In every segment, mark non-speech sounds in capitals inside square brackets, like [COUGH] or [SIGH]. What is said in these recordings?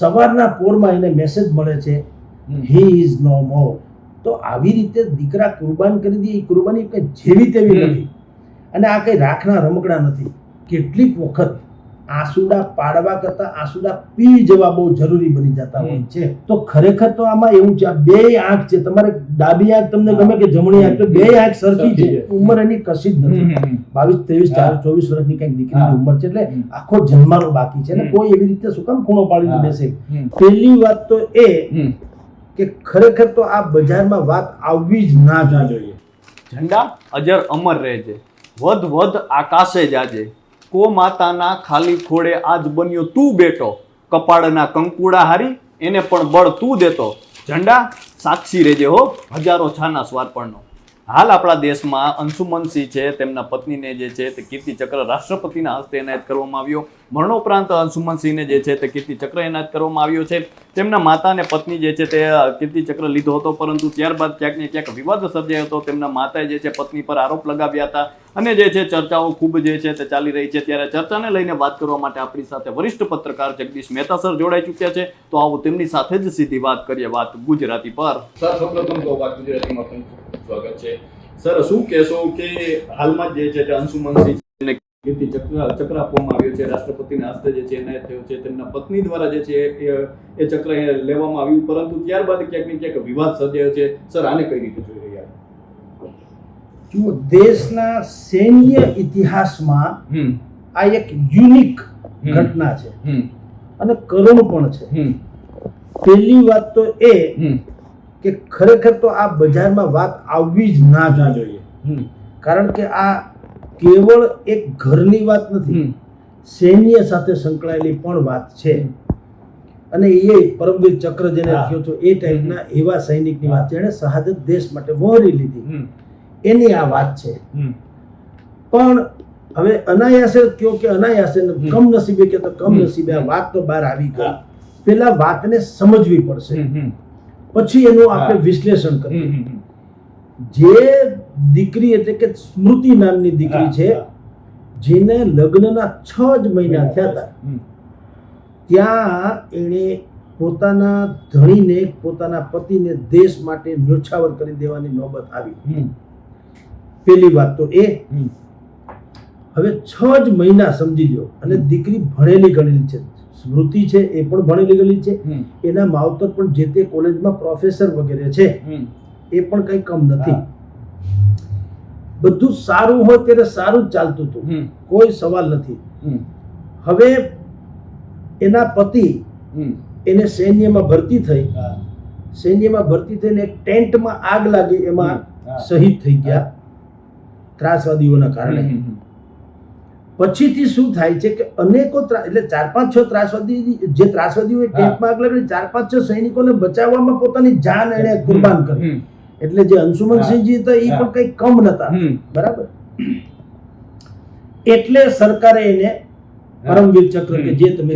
સવારના પોરમાં એને મેસેજ મળે છે હી ઇઝ નો મોર તો આવી રીતે દીકરા કુરબાન કરી દે એ કુરબાની કંઈ જેવી તેવી નથી. અને આ કંઈ રાખના રમકડા નથી. કેટલીક વખત આંસુડા પાડવા કરતા આંસુડા પી જવા બહુ જરૂરી બની જતા હોય છે. તો ખરેખર તો આમાં એવું છે બે આંખ છે તમારે ડાબી આંખ તમને ગમે કે જમણી આંખ તો બે આંખ સરખી છે. છે. ઉંમર એની કશી જ નથી. બાવીસ ત્રેવીસ ચાર ચોવીસ વર્ષની કંઈક દીકરીની ઉંમર છે એટલે આખો જન્માનો બાકી છે ને કોઈ એવી રીતે શું કામ ખૂણો પાડીને હા. બેસે? પહેલી વાત તો એ કે ખરેખર તો આ બજારમાં વાત આવવી જ ના જોઈએ. ઝંડા અજર અમર રહેજે વધ વધ આકાશે જાજે. કો માતાના ખાલી ખોડે આજ બન્યો તું બેટો. કપાળના કંકુડા હારી, એને પણ બળ તું દેતો. ઝંડા, સાક્ષી રહેજે હો, હજારો છાના સ્વાર્પણનો. હાલ આપણા દેશમાં અંશુમનસિંહ છે, તેમના પત્નીને જે છે તે કીર્તિ ચક્ર રાષ્ટ્રપતિના હસ્તે એનાયત કરવામાં આવ્યો. મરણોપરાંત અંશુમનસિંહને જે છે તે કીર્તિ ચક્ર એનાયત કરવામાં આવ્યો છે. તેમના માતા અને પત્ની જે છે તે કીર્તિ ચક્ર લીધો હતો, પરંતુ ત્યારબાદ ક્યાંક ને ક્યાંક વિવાદ સર્જાયો હતો. તેમના માતાએ જે છે પત્ની પર આરોપ લગાવ્યા હતા. અને જે છે, ચર્ચાઓ ખૂબ જે છે તે ચાલી રહી છે. ત્યારે ચર્ચાને લઈને વાત કરવા માટે આપણી સાથે વરિષ્ઠ પત્રકાર જગદીશ મહેતા સર જોડાઈ ચૂક્યા છે. તો આવો તેમની સાથે જ સીધી વાત કરીએ વાત ગુજરાતી પર. સર, સૌપ્રથમ તો વાત ગુજરાતીમાં સ્વાગત છે. સર, શું કહેશો કે હાલમાં જે છે તે અંશુમનસિંહ કીર્તિ ચક્ર ચક્ર આપવામાં આવ્યો છે. રાષ્ટ્રપતિના હસ્તે જે છે એનાયત થયો છે. તેમના પત્ની દ્વારા જે છે એ ચક્ર લેવામાં આવ્યું. પરંતુ ત્યારબાદ ક્યાંક ને ક્યાંક વિવાદ સર્જાયો છે. સર, આને કઈ રીતે જોઈ જુઓ દેશના સૈન્ય ઇતિહાસમાં આ એક યુનિક ઘટના છે. અને કરુણ પણ છે. પહેલી વાત તો એ કે ખરેખર તો આ બજારમાં વાત આવવી જ ના જોઈએ. કારણ કે આ કેવળ એક ઘરની વાત નથી. સૈન્ય સાથે સંકળાયેલી પણ વાત છે. અને એ પરમવીર ચક્ર જેને રાખ્યો છો એ ટાઈપના એવા સૈનિકની વાત એણે શહાદત દેશ માટે વહોરી લીધી. એની આ વાત છે. પણ હવે અનાયાસે કયો કે અનાયાસે. કમનસીબે કે તો કમનસીબે આ વાત તો બહાર આવી ગઈ. પેલા વાતને સમજવી પડશે. પછી એનું આપણે વિશ્લેષણ કરીએ. જે દીકરી એટલે કે સ્મૃતિ નામની દીકરી છે જેને લગ્નના છ જ મહિના થયા હતા. ત્યાં એણે પોતાના ધણીને પોતાના પતિને દેશ માટે ન્યોછાવર કરી દેવાની નોબત આવી પેલી વાત તો એ હવે છ જ મહિના સમજી લો અને દીકરી ભણેલી ગણેલી છે સ્મૃતિ છે એ પણ ભણેલી ગણેલી છે એના માવતર પણ જે તે કોલેજમાં પ્રોફેસર વગેરે છે એ પણ કંઈ કમ નથી. બધું સારું હોય ત્યારે સારું જ ચાલતું હતું. કોઈ સવાલ નથી. હવે એના પતિ એને સૈન્યમાં ભરતી થઈ. સૈન્યમાં ભરતી થઈને એક ટેન્ટમાં આગ લાગી એમાં શહીદ થઈ ગયા. ત્રાસવાદીઓના કારણે. પછીથી શું થાય છે કે અનેકો એટલે ચાર પાંચ છ ત્રાસવાદી જે ત્રાસવાદીઓ ટેન્ટમાં આગ ચાર પાંચ છ સૈનિકોને બચાવવામાં પોતાની જાન એને કુરબાન કરી. એટલે જે અંશુમનસિંહજી હતા એ પણ કઈ કમ નતા. બરાબર? એટલે સરકારે એને પરમવીર ચક્ર કે જે તમે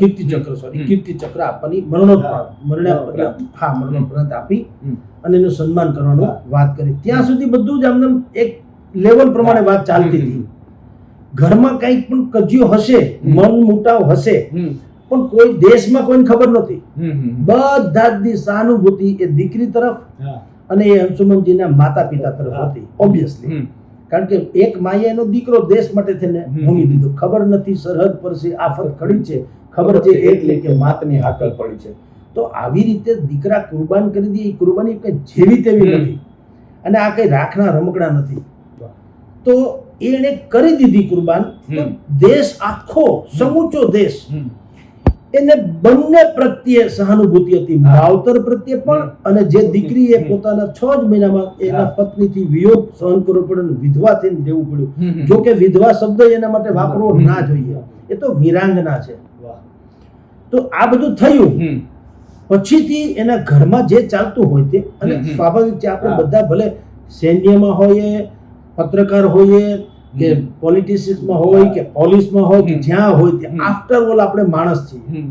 કીર્તિ ચક્ર. સોરી કીર્તિ ચક્ર આપવાની મરણોપરાંત હા. મરણોપરાંત મરણોપરાંત. હા મરણોપરાંત આપી અને એનું સન્માન કરવાનું વાત કરી. ત્યાં સુધી બધું જ આમને એક લેવલ પ્રમાણે વાત ચાલતી હતી. ઘરમાં કંઈક પણ કજિયો હશે મન મુટાવ હશે પણ કોઈ દેશમાં કોઈને ખબર નહોતી. બધા જ સહાનુભૂતિ એ દીકરી તરફ અને એ અંશુમનજીના માતા પિતા તરફ હતી ઓબ્વિયસલી કારણ કે એક માએ એનો દીકરો દેશ માટે થઈને. ભૂમી દીધો. ખબર નથી સરહદ પર છે આફત ખડી છે. ખબર છે એટલે કે માતની હાકલ પડી છે. તો આવી રીતે દીકરા કુરબાન કરી દે એ કુરબાની કઈ જેવી તેવી નથી. અને આ કઈ રાખના રમકડા નથી. તો એણે કરી દીધી કુરબાન. દેશ આખો સમૂચો દેશ. એને બંને પ્રત્યે સહાનુભૂતિ હતી. માવતર પ્રત્યે પણ અને જે દીકરીએ એ પોતાના છ જ મહિનામાં એના પત્ની પત્નીથી વિયોગ સહન કરવો પડ્યો અને વિધવા થઈને દેવું પડ્યું. જો કે વિધવા શબ્દ એના માટે વાપરવો ના જોઈએ. એ તો વિરાંગના છે. તો આ બધું થયું. પછીથી એના ઘરમાં જે ચાલતું હોય તે અને. સ્વાભાવિક છે આપણે બધા ભલે સૈન્યમાં હોઈએ પત્રકાર હોઈએ કે. પોલિટિશિયન્સમાં હોય કે પોલીસમાં હોય કે જ્યાં હોય ત્યાં આફ્ટર ઓલ આપણે માણસ છીએ.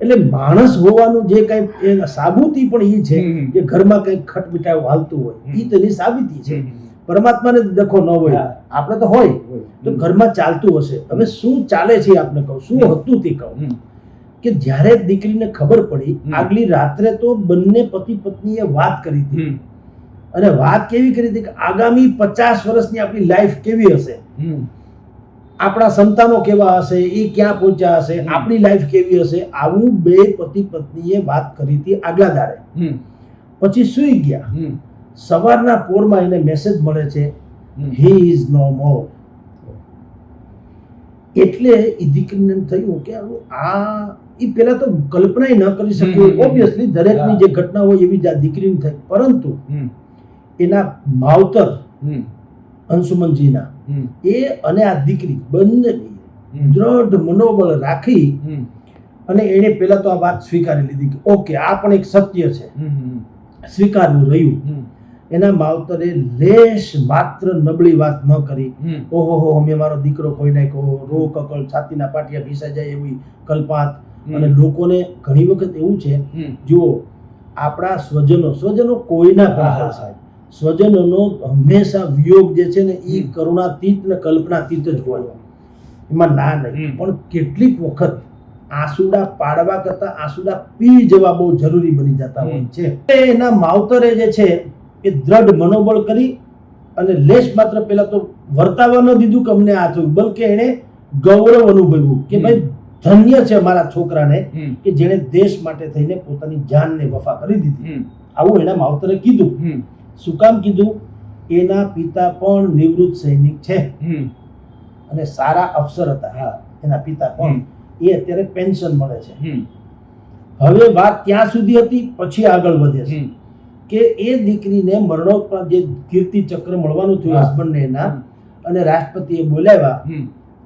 એટલે માણસ હોવાનું જે કઈ સાબુતી પણ એ છે કે ઘરમાં કઈ ખટમિટાવ હાલતું હોય એ તેની સાબિતી છે. પરમાત્માને દખો ન હોય આપણે તો હોય તો ઘરમાં ચાલતું હશે. હવે શું ચાલે છે આપને કહું શું હતું તે કહું. કે જ્યારે દીકરીને ખબર પડી આગલી રાત્રે તો બંને પતિ પત્નીએ વાત કરી હતી. અને વાત કેવી કરી હતી કે આગામી પચાસ વર્ષની આપણી લાઈફ કેવી હશે? આપણા સંતાનો કેવા હશે? એ ક્યાં પહોંચ્યા હશે? આપણી લાઈફ કેવી હશે? આવું બે પતિ પત્નીએ વાત કરી હતી આગલા દાડે. પછી સુઈ ગયા. સવારના પોરમાં એને મેસેજ મળે છે હી ઇઝ નો મોર એટલે એ દીકરીને એમ થયું કે આ એ પહેલા તો કલ્પના ન કરી શક્યું. ઓબ્વિયસલી દરેકની જે ઘટના હોય એવી જ આ દીકરીની થઈ. પરંતુ એના માવતર અંશુમનજીના. એ અને આ દીકરી બંને દ્રઢ મનોબળ રાખી અને એણે પહેલા તો આ વાત સ્વીકારી લીધી કે ઓકે આ પણ એક સત્ય છે. સ્વીકારવું રહ્યું. એના માવતરે લેશ માત્ર નબળી વાત ન કરી. ઓહો હો મેં મારો દીકરો કોઈ નાખ્યો. રો કકળ છાતીના પાટિયા ભીસાઈ જાય એવી કલ્પાત. અને લોકોને ઘણી વખત એવું છે જુઓ આપણા સ્વજનો સ્વજનો કોઈના પણ. સાહેબ સ્વજનોનો હંમેશા વિયોગ જે છે ને એ કરુણાતીત ને કલ્પનાતીત જ હોય. એમાં ના નહીં. પણ કેટલીક વખત આંસુડા પાડવા કરતા આંસુડા પી જવા બહુ જરૂરી બની જતા હોય છે. એના માવતરે જે છે એ દ્રઢ મનોબળ કરી અને લેશ માત્ર પેલા તો વર્તાવા ન દીધું કે અમને આ થયું બલકે એણે ગૌરવ અનુભવ્યું કે ભાઈ ધન્ય છે મારા છોકરાને કે જેણે દેશ માટે થઈને પોતાની જાનને વફા કરી દીધી. આવું એના માવતરે કીધું. શું કામ કીધું? એના પિતા પણ નિવૃત્ત સૈનિક છે. અને સારા અફસર હતા. હા એના પિતા પણ. એ અત્યારે પેન્શન મળે છે. હવે વાત ત્યાં સુધી હતી પછી આગળ વધે છે. કે એ દીકરીને મરણોપરાંત જે કીર્તિ ચક્ર મળવાનું થયું. હસબન્ડને એના અને રાષ્ટ્રપતિએ બોલાવ્યા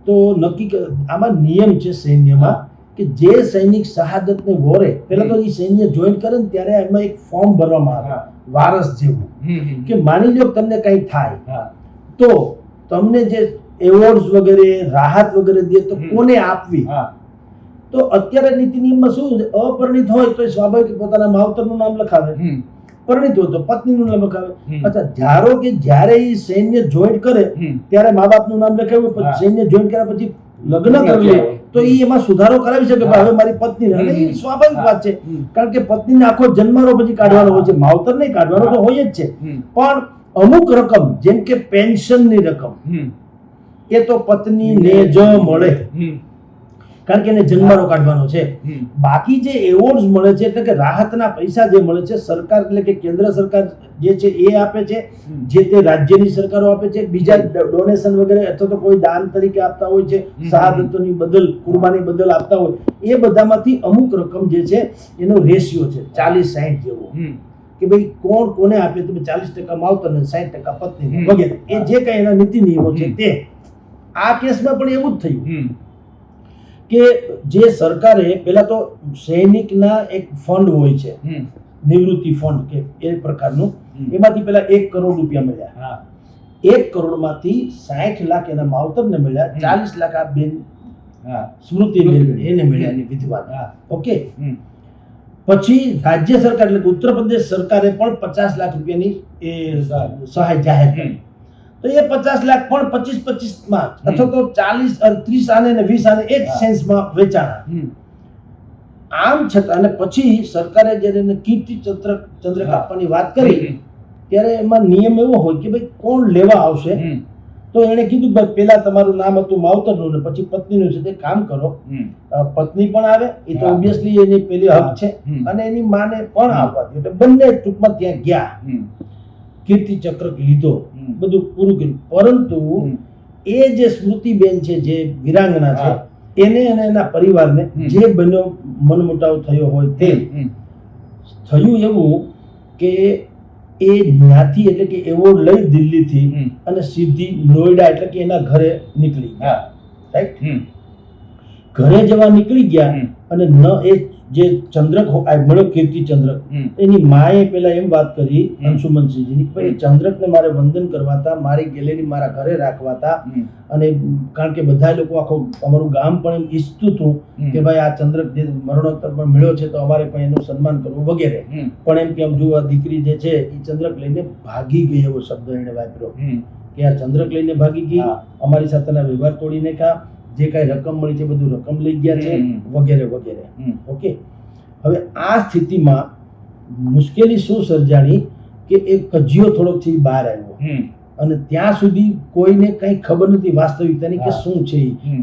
તો નક્કી આમાં નિયમ છે સૈન્યમાં. કે જે સૈનિક શહાદતને વોરે પહેલા તો એ સૈન્ય જોઈન કરે ને ત્યારે એમાં એક ફોર્મ ભરવામાં આવે. વારસ જેવું. કે માની લો તમને કંઈ થાય. તો તમને જે એવોર્ડ્સ વગેરે રાહત વગેરે દે તો કોને આપવી? તો અત્યારે નીતિ નિયમમાં શું છે? અપરિણિત હોય તો સ્વાભાવિક પોતાના માવતરનું નામ લખાવે. પરણિત હોય તો પત્નીનું નામ લખાવે. અચ્છા ધારો કે જ્યારે એ સૈન્ય જોઈન કરે ત્યારે મા બાપનું નામ લખાવ્યું સૈન્ય જોઈન કર્યા પછી લગ્ન લગ્ન કરી લે થયા હોય. તો એ એમાં સુધારો કરાવી શકે. હવે મારી પત્ની અને એ સ્વાભાવિક વાત છે. કારણ કે પત્નીને આખો જન્મારો પછી કાઢવાનો હોય છે. માવતર નહીં કાઢવાનો તો હોય જ છે. પણ અમુક રકમ જેમ કે પેન્શનની રકમ એ તો પત્નીને જ મળે. કારણ કે એને જન્મારો કાઢવાનો છે. બાકી જે એવોર્ડ્સ મળે છે એટલે કે રાહતના પૈસા જે મળે છે સરકાર એટલે કે કેન્દ્ર સરકાર જે છે એ આપે છે. જે તે રાજ્યની સરકારો આપે છે બીજા ડોનેશન વગેરે અથવા તો કોઈ દાન તરીકે આપતા હોય છે શહાદતોની બદલ કુરબાની બદલ આપતા હોય એ બધામાંથી અમુક રકમ જે છે એનો રેશિયો છે ચાલીસ સાહીઠ જેવો. કે ભાઈ કોણ કોને આપે તમે ચાલીસ ટકા માવતર ને સાહીઠ ટકા પત્ની વગેરે. એ જે કઈ એના નીતિ નિયમો છે તે. આ કેસમાં પણ એવું જ થયું. કે જે સરકારે પહેલા તો સૈનિકના એક ફંડ હોય છે. નિવૃત્તિ ફંડ કે એ પ્રકારનું. એમાંથી પેલા એક કરોડ રૂપિયા મળ્યા. હા. એક કરોડમાંથી સાઠ લાખ એના માવતરને મળ્યા. ચાલીસ લાખ આ બેન સ્મૃતિ બેન એને મળ્યા એની વિધવા ઓકે? પછી રાજ્ય સરકાર એટલે ઉત્તર પ્રદેશ સરકારે પણ પચાસ લાખ રૂપિયાની એ સહાય. જાહેર કરી. તો એ પચાસ લાખ પણ પચીસ પચીસમાં અથવા તો ચાલીસ ત્રીસ આને ને વીસ આને એક હા. સેન્સમાં વેચાણા. આમ છતાં અને પછી સરકારે જ્યારે એને કીર્તિ ચંદ્ર ચંદ્રક. આપવાની વાત કરી ત્યારે એમાં નિયમ એવો હોય કે ભાઈ કોણ લેવા આવશે? તો એણે કીધું ભાઈ પેલા તમારું નામ હતું માવતરનું ને પછી પત્નીનું છે તે કામ કરો. પત્ની પણ આવે એ તો. ઓબ્વિયસલી એની પેલી હક છે અને એની માને પણ આવવા એટલે બંને ટૂંકમાં ત્યાં ગયા. કીર્તિ ચક્રક લીધો. બધું પૂરું કર્યું. પરંતુ એ જે સ્મૃતિબેન છે જે વિરાંગના છે એને અને એના પરિવારને જે બન્યો મનમુટાવ થયો હોય તે થયું એવું કે એ જ્ઞાતિ એટલે કે એવોર્ડ લઈ દિલ્હીથી. અને સીધી નોઈડા એટલે કે એના ઘરે નીકળી ગયા. રાઈટ ઘરે જવા નીકળી ગયા અને ન એ જે ચંદ્રક મળ્યો કીર્તિ ચંદ્રક એની માએ પેલા એમ વાત કરી અંશુમનસિંહજીની કે ભાઈ ચંદ્રકને મારે વંદન કરવાતા મારી ગેલેરી મારા ઘરે રાખવાતા અને કારણ કે બધા લોકો આખો અમારું ગામ પણ એમ ઈચ્છતું હતું કે ભાઈ આ ચંદ્રક જે મરણોત્તર પણ મળ્યો છે તો અમારે પણ એનું સન્માન કરવું વગેરે. પણ એમ કે આમ જો આ દીકરી જે છે એ ચંદ્રક લઈને ભાગી ગઈ એવો શબ્દ એને વાપર્યો કે આ ચંદ્રક લઈને ભાગી ગઈ અમારી સાથેના વ્યવહાર તોડી નાખ્યા જે કાંઈ રકમ મળી છે બધું રકમ લઈ ગયા છે વગેરે વગેરે. ઓકે? હવે આ સ્થિતિમાં મુશ્કેલી શું સર્જાણી કે એ કજિયો થોડોકથી બહાર આવ્યો. અને ત્યાં સુધી કોઈને કંઈ ખબર નથી વાસ્તવિકતાની કે શું છે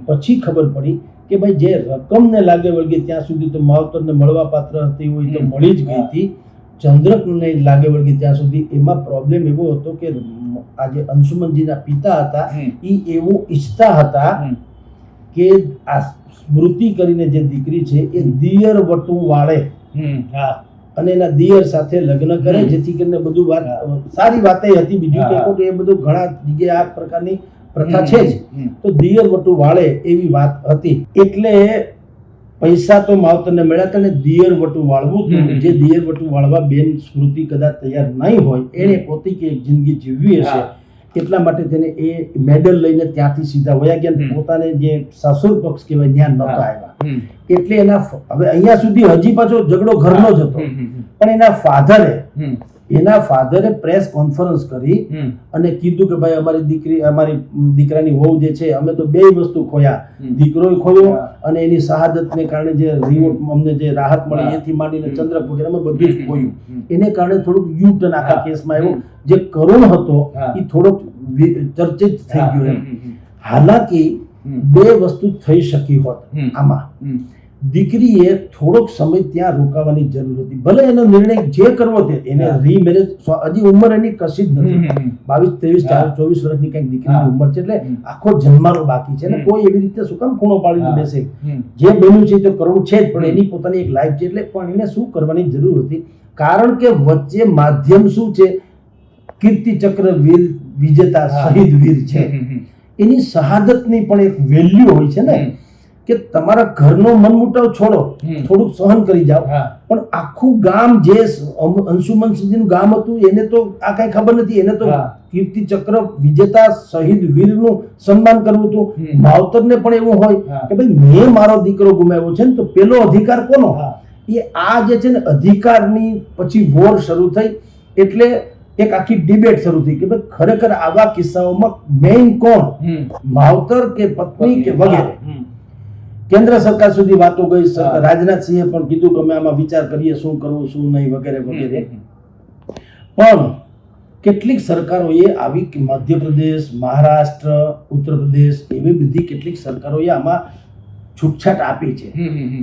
પછી ખબર પડી કે ભાઈ જે રકમને લાગે વળગે ત્યાં સુધી તો માવતરને મળવા પાત્ર હતી હોય તો મળી જ ગઈ. હતી. ચંદ્રકને લાગે વળગે ત્યાં સુધી એમાં પ્રોબ્લેમ એવો હતો કે આજે અંશુમનજીના પિતા હતા. એ એવું ઈચ્છતા હતા. કે આ સ્મૃતિ કરીને જે દીકરી છે એ દિયર વટુ વાળે. હા. અને એના દિયર સાથે લગ્ન કરે જેથી કરીને બધું વાત સારી વાત હતી. બીજું કે ખોટું એ બધું ઘણા જગ્યાએ આ પ્રકારની પ્રથા છે જ. તો દિયર વટુ વાળે એવી વાત હતી. એટલે પૈસા તો માવતરને મળ્યા હતા ને દિયર વટુ વાળવું જે દિયર વટુ વાળવા બેન સ્મૃતિ કદાચ તૈયાર નહીં હોય એને પોતે કે એક જિંદગી જીવવી હશે. એટલા માટે તેને એ મેડલ લઈને ત્યાંથી સીધા વયા ગયા પોતાને જે સાસુર પક્ષ કહેવાય ત્યાં નહોતા. આવ્યા એટલે એના હવે અહીંયા સુધી હજી પાછો ઝઘડો ઘરનો જ હતો. પણ એના ફાધરે. એના ફાધરે પ્રેસ કોન્ફરન્સ કરી અને કીધું કે ભાઈ અમારી દીકરી અમારી દીકરાની વહુ જે છે અમે તો બે વસ્તુ ખોયા. દીકરો ખોયો અને એની શહાદતને કારણે જે રિવોર્ટ અમને જે રાહત મળી એથી માંડીને ચંદ્ર વગેરે અમે બધું જ ખોયું. એને કારણે થોડુંક યુ આખા. કેસમાં આવ્યો. જે કરુણ હતો એ થોડોક ચર્ચિત થઈ ગયો એમ. હાલાકી બે વસ્તુ થઈ શકી હોત આમાં. દીકરીએ થોડોક સમય ત્યાં રોકાવાની જરૂર હતી. ભલે એનો નિર્ણય જે કરવો તે એને રીમેરેજ હજી ઉંમર એની કશી જ નથી. બાવીસ ત્રેવીસ ચાર ચોવીસ વર્ષની કંઈક દીકરીની ઉંમર છે એટલે આખો જન્માનો બાકી છે. એટલે કોઈ એવી રીતે શું કામ ખૂણો પાડીને બેસે? જે બન્યું છે તે કરવું છે જ પણ એની પોતાની એક લાઈફ છે એટલે પણ એને શું કરવાની જરૂર હતી? કારણ કે વચ્ચે માધ્યમ શું છે? કીર્તિ ચક્ર વીર વિજેતા શહીદ વીર છે. એની શહાદતની પણ એક વેલ્યુ હોય છે ને. કે તમારા ઘરનો મનમુટાવ છોડો. થોડુંક સહન કરી જાઓ. પણ આખું ગામ જે અંશુમન સિંહજીનું ગામ હતું એને તો આ કઈ ખબર નથી. એને તો કીર્તિ ચક્ર વિજેતા શહીદ વીરનું સન્માન કરવું હતું. માવતરને પણ એવું હોય કે ભાઈ મેં મારો દીકરો ગુમાવ્યો છે ને તો પેલો અધિકાર કોનો? હા. એ આ જે છે ને અધિકારની પછી વોર શરૂ થઈ એટલે એક આખી ડિબેટ શરૂ થઈ કે ભાઈ ખરેખર આવા કિસ્સાઓમાં મેઇન કોણ? માવતર કે પત્ની કે વગેરે. કેન્દ્ર સરકાર સુધી વાતો ગઈ રાજનાથસિંહે પણ કીધું કે અમે આમાં વિચાર કરીએ શું કરવું શું નહીં વગેરે વગેરે. પણ કેટલીક સરકારોએ આવી મધ્યપ્રદેશ મહારાષ્ટ્ર ઉત્તર પ્રદેશ એવી બધી કેટલીક સરકારોએ આમાં છૂટછાટ આપી છે.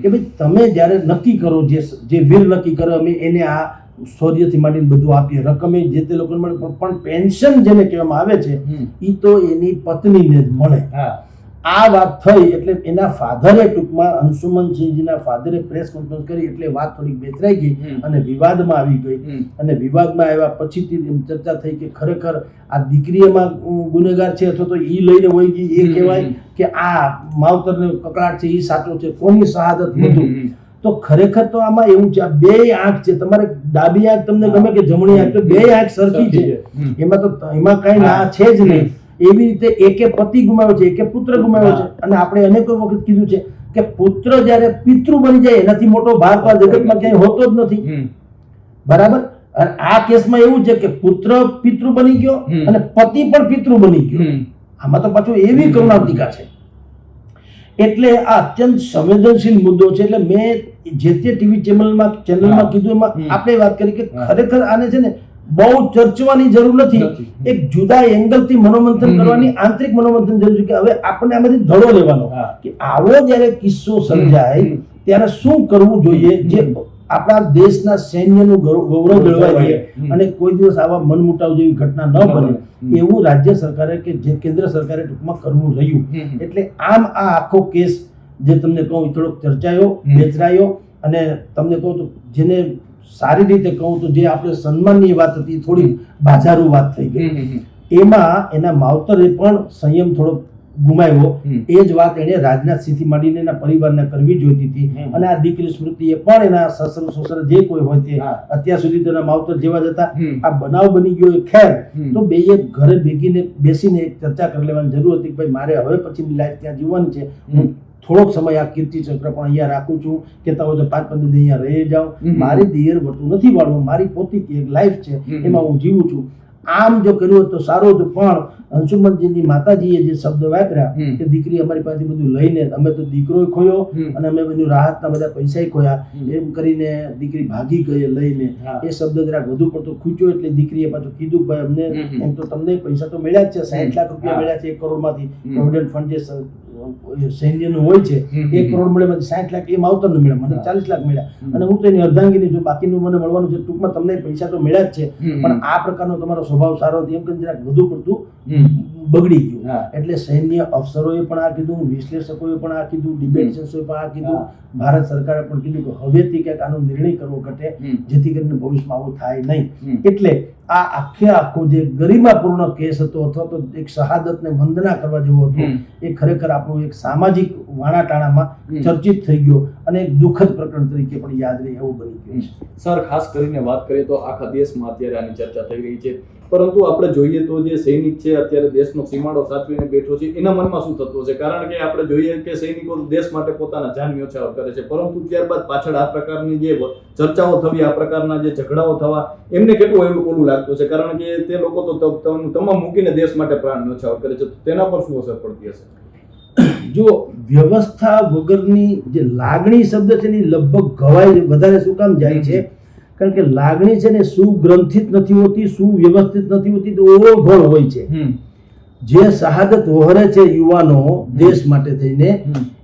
કે ભાઈ તમે જ્યારે નક્કી કરો જે જે વીર નક્કી કરે અમે એને આ શૌર્યથી માંડીને બધું આપીએ. રકમે જે તે લોકોને મળે પણ- પણ પેન્શન જેને કહેવામાં આવે છે એ તો એની પત્નીને જ મળે. હા. આ વાત થઈ એટલે એના ફાધરે ટૂંકમાં અંશુમનસિંહજીના ફાધરે પ્રેસ કોન્ફરન્સ કરી એટલે વાત થોડીક બેતરાઈ ગઈ અને વિવાદમાં આવી ગઈ. અને વિવાદમાં આવ્યા પછીથી ચર્ચા થઈ કે ખરેખર આ દીકરીમાં ગુનેગાર છે અથવા તો એ લઈને વહી ગઈ એ કહેવાય કે આ માવતરને કકડાટ છે એ સાચો છે કોની શહાદત હતું તો ખરેખર તો આમાં એવું છે આ બે આંખ છે તમારે ડાબી આંખ તમને ગમે કે જમણી આંખ તો બે આંખ સરખી છે. એમાં તો એમાં કઈ ના છે જ નહીં. એવી રીતે એકે પતિ ગુમાવ્યો છે એકે પુત્ર ગુમાવ્યો છે. અને આપણે અનેકો વખત કીધું છે કે પુત્ર જ્યારે પિતૃ બની જાય એનાથી મોટો ભાર તો આ જગતમાં ક્યાંય હોતો જ નથી. બરાબર? અને આ કેસમાં એવું છે કે પુત્ર પિતૃ બની ગયો અને પતિ પણ પિતૃ બની ગયો. આમાં તો પાછું એવી કરુણાંતિકા છે. એટલે આ અત્યંત સંવેદનશીલ મુદ્દો છે. એટલે મેં જે તે ટીવી ચેનલમાં ચેનલમાં. કીધું એમાં આપણે વાત કરી કે ખરેખર આને છે ને બહુ ચર્ચવાની જરૂર નથી. એક જુદા એંગલથી મનોમંથન કરવાની આંતરિક મનોમંથન જરૂર છે કે હવે આપણને આમાંથી ધડો લેવાનો. કે આવો જ્યારે કિસ્સો સર્જાય ત્યારે શું કરવું જોઈએ? જે આપણા દેશના સૈન્યનું ગૌરવ જળવાય છે અને કોઈ દિવસ આવા મનમુટાવ જેવી ઘટના ન બને. એવું રાજ્ય સરકારે કે જે કેન્દ્ર સરકારે ટૂંકમાં કરવું રહ્યું. એટલે આમ આ આખો કેસ જે તમને કહું થોડોક ચર્ચાયો વેચરાયો અને તમને કહું તો જેને સારી રીતે કહું તો જે આપણે સન્માનની વાત હતી થોડી બાજારું વાત થઈ ગઈ. એમાં એના માવતરે પણ સંયમ થોડો ગુમાવ્યો. એ જ વાત એને રાજનાથસિંહથી માંડીને એના પરિવારને કરવી જોઈતી હતી. અને આ દીકરી સ્મૃતિએ પણ એના સસર સોસર જે કોઈ હોય તે અત્યાર સુધી તો એના માવતર જેવા જ હતા. આ બનાવ બની ગયો એ ખેર. તો બે ઘરે ભેગીને બેસીને એક ચર્ચા કરી લેવાની જરૂર હતી કે ભાઈ મારે હવે પછીની લાઈફ ત્યાં જીવવાની છે. થોડોક સમય આ કીર્તિ ચક્ર પણ અહીંયા રાખું છું. કેતા હોય તો પાંચ પંદર દિન અહીંયા રહી જાઉં. મારે દિયર વટું નથી વાળવું. મારી પોતી એક લાઈફ છે. એમાં હું જીવું છું. આમ જો કર્યું હોત તો સારું હતું. પણ અંશુમનજીની માતાજીએ જે શબ્દ વાપર્યા કે દીકરી અમારી પાસે બધું લઈને અમે તો દીકરો ખોયો અને અમે બધું રાહતના બધા પૈસા ખોયા. એમ કરીને દીકરી ભાગી ગઈ લઈને. એ શબ્દ જરાક વધુ પડતો ખૂચ્યો એટલે દીકરીએ પાછું કીધું ભાઈ અમને. એમ તો તમને પૈસા તો મળ્યા જ છે. સાઠ લાખ રૂપિયા મળ્યા છે એક કરોડમાંથી. પ્રોવિડન્ટ ફંડ જે સૈન્યનું હોય છે એક કરોડ મળે મને સાઠ લાખ એ માવતરને મળ્યા મને ચાલીસ લાખ મળ્યા. અને હું તો એની અર્ધાંગીની છું બાકીનું મને મળવાનું છે ટૂંકમાં તમને પૈસા તો મળ્યા જ છે પણ આ પ્રકારનો તમારો સ્વભાવ સારો એમ કરીને જરાક વધુ પડતું. બગડી ગયું. એટલે સૈન્ય અફસરોએ પણ આ કીધું વિશ્લેષકોએ પણ આ કીધું ડિબેટર્સોએ પણ આ કીધું. ભારત સરકારે પણ કીધું કે હવેથી ક્યાંક આનો નિર્ણય કરવો ઘટે જેથી કરીને ભવિષ્યમાં આવું થાય નહીં. એટલે આ આખે આખો જે ગરિમાપૂર્ણ કેસ હતો અથવા તો એક શહાદતને વંદના કરવા જેવો હતો એ ખરેખર આપણું એક સામાજિક વાણાટાણામાં ચર્ચિત થઈ ગયો અને એક દુઃખદ પ્રકરણ તરીકે પણ યાદ રહે એવું બની ગયું છે. સર ખાસ કરીને વાત કરીએ તો આખા દેશમાં અત્યારે આની ચર્ચા થઈ રહી છે. પરંતુ આપણે જોઈએ તો જે સૈનિક છે, અત્યારે દેશનો સીમાડો સાચવીને બેઠો છે, એના મનમાં શું થતું હશે કારણ કે આપણે જોઈએ કે સૈનિકો દેશ માટે પોતાના જાન ન્યોછાવર કરે છે, પરંતુ ત્યારબાદ પાછળ આ પ્રકારની જે ચર્ચાઓ થવી, આ પ્રકારના જે ઝઘડાઓ થવા, એમને કેટલું એવું ઓલું લાગતું છે કારણ કે તે લોકો તો તમામ મૂકીને દેશ માટે પ્રાણ ન્યોછાવર કરે છે તેના પર શું અસર પડતી હશે? [COUGHS] જો વ્યવસ્થા વગરની જે લાગણી શબ્દ છે ને લગભગ ઘવાય વધારે શું કામ જાય છે? કારણ કે લાગણી છે ને સુગ્રંથિત નથી હોતી સુવ્યવસ્થિત નથી હોતી તો ઓળઘોળ હોય છે. જે શહાદત વહોરે છે યુવાનો દેશ માટે થઈને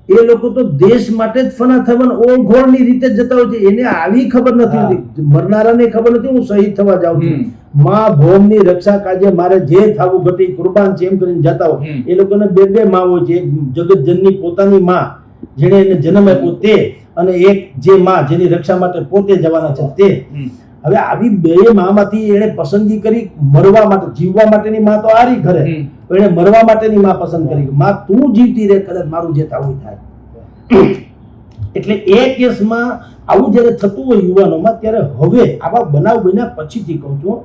એ લોકો તો દેશ માટે જ ફના થવાના ઓળઘોળની રીતે જતા હોય છે. એને આવી ખબર નથી. હોતી. મરનારાને ખબર નથી હું શહીદ થવા જાઉં છું. માં ભૌમની રક્ષા કાજે મારે જે થાવું ઘટી કુરબાન છે એમ કરીને જતા હોય. એ લોકોને બે બે માં હોય છે. એક જગતજનની પોતાની માં જેણે એને જન્મ આપ્યો તે અને એક જે માં જેની રક્ષા માટે પોતે જવાના છે તે. હવે આવી બે મામાંથી એને પસંદગી કરી મરવા માટે જીવવા માટેની માં તો આરી ઘરે. એને મરવા માટેની માં પસંદ કરી. માં તું જીવતી રહે કદાચ મારું જે થવું થાય. એટલે એ કેસમાં આવું જ્યારે થતું હોય યુવાનોમાં ત્યારે હવે આવા બનાવ બન્યા પછીથી કહું છું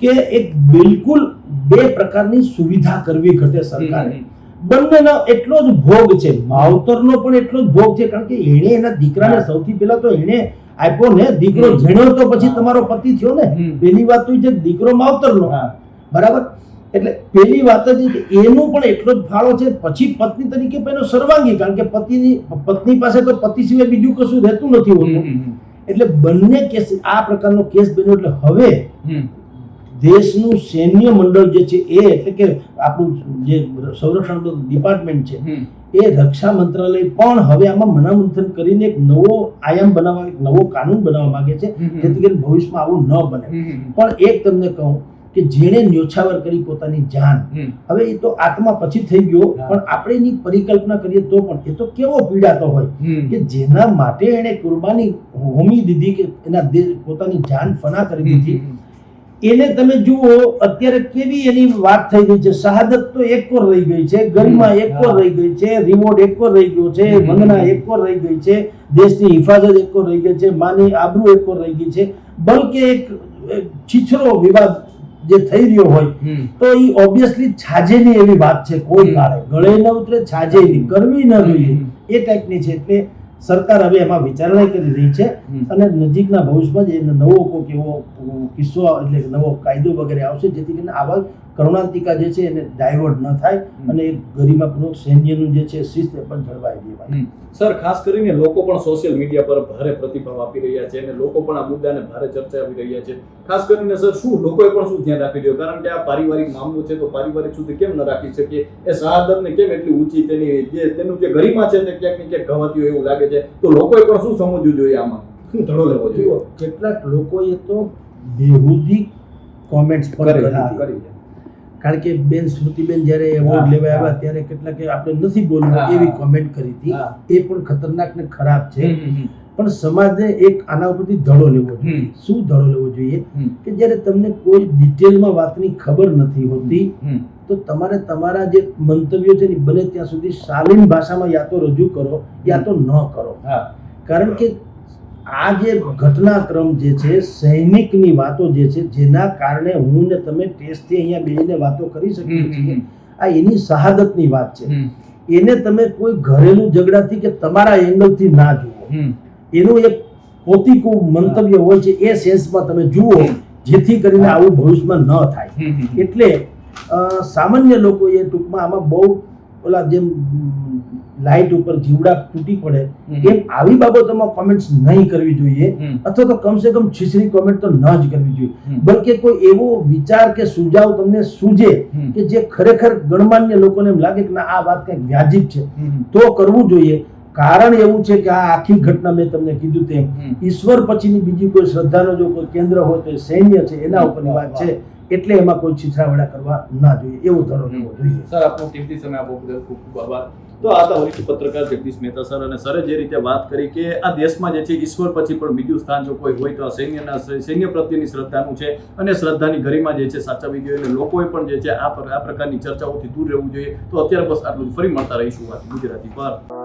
કે એક બિલકુલ બે પ્રકારની સુવિધા કરવી ઘટે સરકારે. બંનેનો એટલો જ ભોગ છે. માવતરનો પણ એટલો જ ભોગ છે. કારણ કે એણે એના દીકરાને સૌથી પહેલા તો એણે આપ્યો ને દીકરો. જેણ્યો તો પછી તમારો પતિ થયો ને? પેલી પહેલી વાત તો એ છે દીકરો માવતરનો. બરાબર? એટલે પહેલી વાત જ કે એનું પણ એટલો જ ફાળો છે. પછી પત્ની તરીકે પણ એનો સર્વાંગી. કારણ કે પતિની પત્ની પાસે તો પતિ સિવાય બીજું કશું રહેતું નથી હોતું. એટલે બંને કેસ આ પ્રકારનો કેસ બન્યો. એટલે હવે દેશનું સૈન્ય મંડળ જે છે એ એટલે કે આપણું જે સંરક્ષણ ડિપાર્ટમેન્ટ છે એ રક્ષા મંત્રાલય પણ હવે આમાં મનામંથન કરીને એક નવો આયામ બનાવવા એક નવો કાનૂન બનાવવા માંગે છે જેથી કરીને ભવિષ્યમાં આવું ન બને. પણ એક તમને કહું કે જેણે ન્યોછાવર કરી પોતાની જાન હવે એ તો આત્મા પછી થઈ ગયો પણ આપણે એની પરિકલ્પના કરીએ તો પણ એ તો કેવો પીડાતો હોય કે જેના માટે એણે કુરબાની હોમી દીધી કે એના પોતાની જાન ફના કરી દીધી. એને તમે જુઓ અત્યારે કેવી એની વાત થઈ ગઈ છે? શહાદત તો એક ઓર રહી ગઈ છે ગરિમા એક હા. રહી ગઈ છે રિવોર્ડ એકોર રહી ગયો છે મંગના એક એકોર રહી ગઈ છે દેશની હિફાજત એકોર રહી ગઈ છે માની આબરૂ એકોર રહી ગઈ છે. બલકે એક એક છીછરો વિવાદ જે થઈ રહ્યો હોય તો એ ઓબ્વિયસલી છાજેની એવી વાત છે કોઈ. કાળે. ગળે ન ઉતરે છાજે નહીં કરવી ન જોઈએ એ ટાઈપની છે એટલે સરકાર હવે એમાં વિચારણા કરી રહી છે અને નજીકના ભવિષ્યમાં જ એને નવો કોઈક એવો કિસ્સો એટલે નવો કાયદો વગેરે આવશે જેથી કરીને આવા કરુણાંતિકા જે છે એને ડાયવર્ટ ન થાય અને ગરિમાપૂર્વક સૈન્યનું જે છે શિસ્ત પણ જળવાઈ દેવાય. સર ખાસ કરીને લોકો પણ સોશિયલ મીડિયા પર ભારે પ્રતિભાવ આપી રહ્યા છે અને લોકો પણ આ મુદ્દાને ભારે ચર્ચા આપી રહ્યા છે. ખાસ કરીને સર શું લોકોએ પણ શું ધ્યાન રાખી દો કારણ કે આ પારિવારિક મામલો છે તો પારિવારિક સુધી કેમ ન રાખી શકીએ? એ શહાદતને કેમ એટલી ઊંચી તેની જે તેનું જે ગરિમા છે તે ક્યાંક ને ક્યાંક ઘવાતી હોય એવું લાગે છે? તો લોકોએ પણ શું સમજવું જોઈએ આમાં? શું ધડો લેવો જોઈએ? કેટલાક લોકોએ તો બેહુદી કોમેન્ટ્સ પણ કરી. કારણ કે બેન સ્મૃતિબેન જ્યારે એવોર્ડ લેવા આવ્યા ત્યારે કેટલાક આપણે નથી બોલવું એવી કોમેન્ટ કરી હતી. એ પણ ખતરનાક ને ખરાબ છે. પણ સમાજને એક આના ઉપરથી ધડો લેવો જોઈએ. શું ધડો લેવો જોઈએ? કે જ્યારે તમને કોઈ ડિટેલમાં વાતની ખબર નથી હોતી તો તમારે તમારા જે મંતવ્યો છે ને બને ત્યાં સુધી શાલીન ભાષામાં યા તો રજૂ કરો યા તો ન કરો. કારણ કે આ જે ઘટનાક્રમ જે છે સૈનિકની વાતો જે છે જેના કારણે હું ને તમે ટેસ્ટથી અહીંયા બેસીને વાતો કરી શકીએ છીએ આ એની શહાદતની વાત છે. એને તમે કોઈ ઘરેલું ઝઘડાથી કે તમારા એંગલથી ના જુઓ. એનું એક પોતિકું મંતવ્ય હોય છે એ સેન્સમાં તમે જુઓ જેથી કરીને આવું ભવિષ્યમાં ન થાય. એટલે સામાન્ય સામાન્ય લોકોએ ટૂંકમાં આમાં બહુ ઓલા જેમ લાઇટ ઉપર જીવડા તૂટી પડે એમ આવી બાબતોમાં કોમેન્ટ્સ નહીં કરવી જોઈએ અથવા તો કમસે કમ છીછરી કોમેન્ટ તો ન જ કરવી જોઈએ. બલકે કોઈ એવો વિચાર કે સુઝાવ તમને સૂજે કે જે ખરેખર ગણમાન્ય લોકોને એમ લાગે કે ના આ વાત કંઈક વ્યાજિક છે. તો કરવું જોઈએ. કારણ એવું છે કે આ આખી ઘટના મેં તમને કીધું તેમ ઈશ્વર પછીની બીજી કોઈ શ્રદ્ધાનો જો કોઈ કેન્દ્ર હોય તો સૈન્ય છે એના ઉપરની વાત છે. એટલે એમાં કોઈ છીછરાવડા કરવા ના જોઈએ. એવો ધડો લેવો જોઈએ. સર આપનો કિંમતી સમય આપો બદલ ખૂબ ખૂબ આભાર. તો આ તો વરિષ્ઠ પત્રકાર જગદીશ મહેતા સર અને સરે જે રીતે વાત કરી કે આ દેશમાં જે છે ઈશ્વર પછી પણ બીજું સ્થાન જો કોઈ હોય તો આ સૈન્યના સૈન્ય પ્રત્યેની શ્રદ્ધાનું છે અને શ્રદ્ધાની ગરિમા જે છે સાચવવી જોઈએ અને લોકોએ પણ જે છે આ આ પ્રકારની ચર્ચાઓથી દૂર રહેવું જોઈએ. તો અત્યારે બસ આટલું જ. ફરી મળતા રહીશું વાત ગુજરાતી પર.